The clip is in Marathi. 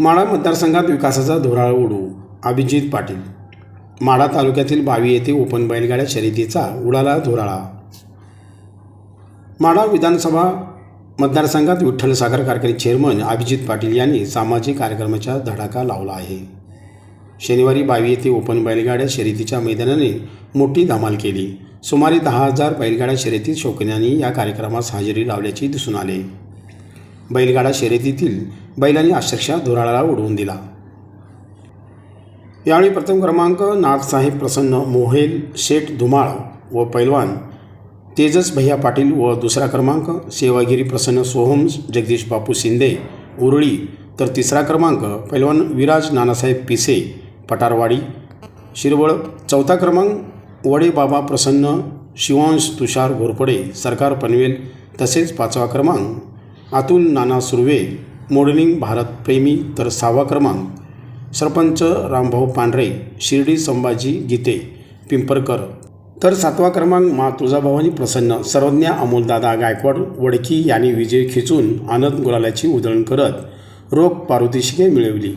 माढा मतदारसंघात विकासाचा धुराळ उडू अभिजित पाटील. माढा तालुक्यातील बावी येथे ओपन बैलगाड्या शर्यतीचा उडाला धुराळा. माढा विधानसभा मतदारसंघात विठ्ठल साखर कारखाने चेअरमन अभिजित पाटील यांनी सामाजिक कार्यक्रमाचा धडाका लावला आहे. शनिवारी बावी येथे ओपन बैलगाड्या शर्यतीच्या मैदानाने मोठी धमाल केली. सुमारे दहा हजार बैलगाड्या शर्यतीत शौकीनांनी या कार्यक्रमास हजेरी लावल्याचे दिसून आले. बैलगाडा शर्यतीतील बैलांनी अक्षरशः धुराळाला उडवून दिला. यावेळी प्रथम क्रमांक नाथसाहेब प्रसन्न मोहेल शेठ धुमाळ व पैलवान तेजस भैया पाटील व दुसरा क्रमांक सेवागिरी प्रसन्न सोहम जगदीश बापू शिंदे उरळी. तर तिसरा क्रमांक पैलवान विराज नानासाहेब पिसे पटारवाडी. शिरवळ. चौथा क्रमांक वडे बाबा प्रसन्न शिवांश तुषार घोरपडे सरकार पनवेल. तसेच पाचवा क्रमांक अतुल नाना सुर्वे मॉडेलिंग भारतप्रेमी तर सहावा क्रमांक सरपंच रामभाऊ पांढरे शिर्डी संभाजी गीते पिंपरकर. तर सातवा क्रमांक मा तुळजाभवानी प्रसन्न सर्वज्ञ अमोलदादा गायकवाड वडकी यांनी विजय खेचून आनंद गुलालाची उधळण करत रोख पारितोषिके मिळवली.